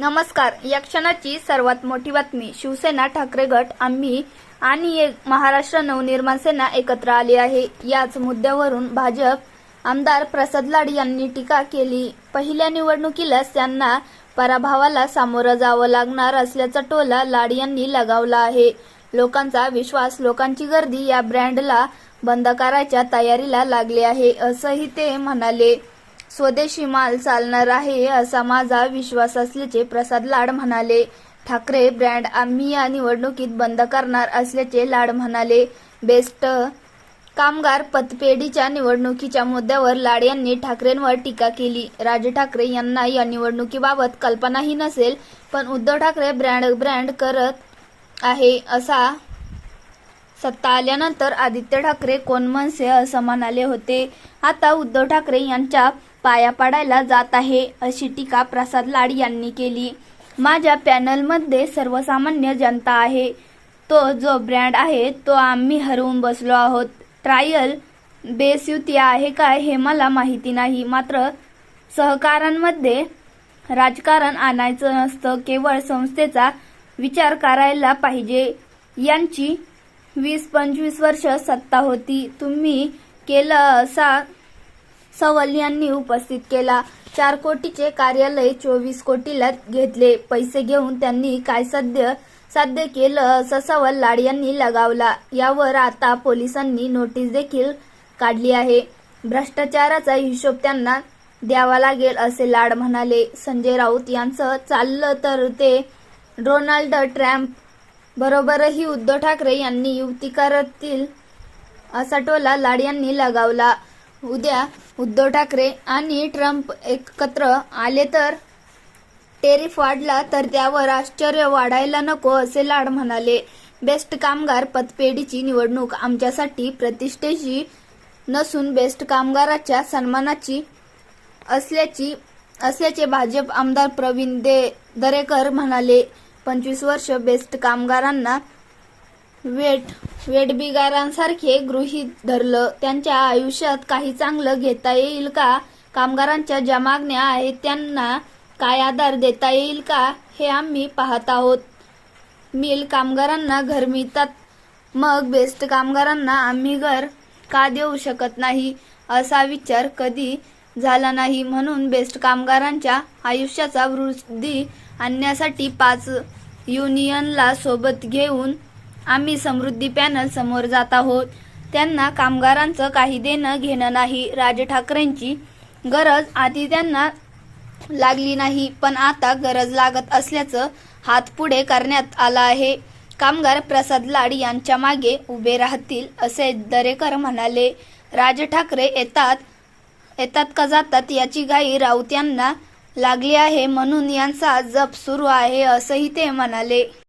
नमस्कार. या क्षणाची सर्वात मोठी बातमी. शिवसेना ठाकरे गट आम्ही आणि एक महाराष्ट्र नवनिर्माण सेना एकत्र आली आहे. याच मुद्द्यावरून भाजप आमदार प्रसाद लाड यांनी टीका केली. पहिल्या निवडणुकीलाच त्यांना पराभवाला सामोरं जावं लागणार असल्याचा टोला लाड यांनी लगावला आहे. लोकांचा विश्वास लोकांची गर्दी या ब्रँडला बंद करायच्या तयारीला लागली आहे असंही ते म्हणाले. स्वदेशी माल चालणार आहे असा माझा विश्वास असल्याचे प्रसाद लाड म्हणाले. ठाकरे ब्रँड आम्ही या निवडणुकीत बंद करणार असल्याचे लाड म्हणाले. बेस्ट कामगार पतपेढीच्या निवडणुकीच्या मुद्द्यावर लाड यांनी ठाकरेंवर टीका केली. राज ठाकरे यांना या निवडणुकीबाबत कल्पनाही नसेल पण उद्धव ठाकरे ब्रँड ब्रँड करत आहे असा सत्ता आल्यानंतर आदित्य ठाकरे कोण मनसे असं म्हणाले होते. आता उद्धव ठाकरे यांच्या पाया पाडायला जात आहे अशी टीका प्रसाद लाड यांनी केली. माझ्या पॅनलमध्ये सर्वसामान्य जनता आहे. तो जो ब्रँड आहे तो आम्ही हरवून बसलो आहोत. ट्रायल बेस युती आहे काय हे मला माहिती नाही. मात्र सहकारांमध्ये राजकारण आणायचं नसतं केवळ संस्थेचा विचार करायला पाहिजे. यांची वीस पंचवीस वर्ष सत्ता होती. तुम्ही केलं असा सवल यांनी उपस्थित केला. चार कोटीचे कार्यालय चोवीस कोटीला घेतले. पैसे घेऊन त्यांनी काय साध्य साध्य केलं असा सवाल लाड यांनी लगावला. यावर आता पोलिसांनी नोटीस देखील काढली आहे. भ्रष्टाचाराचा हिशोब त्यांना द्यावा लागेल असे लाड म्हणाले. संजय राऊत यांचं चाललं तर ते डोनाल्ड ट्रम्प बरोबरही उद्धव ठाकरे यांनी युती करतील असा टोला लाड यांनी लगावला. उद्या उद्धव ठाकरे आणि ट्रम्प एकत्र आले तर टेरिफ वाढला तर त्यावर आश्चर्य वाढायला नको असे लाड म्हणाले. बेस्ट कामगार पतपेढीची निवडणूक आमच्यासाठी प्रतिष्ठेची नसून बेस्ट कामगाराच्या सन्मानाची असल्याची असल्याचे भाजप आमदार प्रवीण दे दरेकर म्हणाले. पंचवीस वर्ष बेस्ट कामगारांना वेट वेटबिगारांसारखे गृहीत धरलं. त्यांच्या आयुष्यात काही चांगलं घेता येईल का? कामगारांच्या ज्या मागण्या आहेत त्यांना काय आधार देता येईल का? हे आम्ही पाहत आहोत. मिल कामगारांना घर मिळतात. मग बेस्ट कामगारांना आम्ही घर का देऊ शकत नाही? असा विचार कधी झाला नाही. म्हणून बेस्ट कामगारांच्या आयुष्याचा वृद्धी आणण्यासाठी पाच युनियनला सोबत घेऊन आम्ही समृद्धी पॅनल समोर जात आहोत. त्यांना कामगारांचं काही देणं घेणं नाही राज ठाकरेंची गरज आधी त्यांना लागली नाही पण आता गरज लागत असल्याचं हात पुढे करण्यात आला आहे. कामगार प्रसाद लाड यांच्या मागे उभे राहतील असे दरेकर म्हणाले. राज ठाकरे येतात येतात का जातात याची घाई राऊत यांना लागली आहे म्हणून यांचा जप सुरू आहे असंही ते म्हणाले.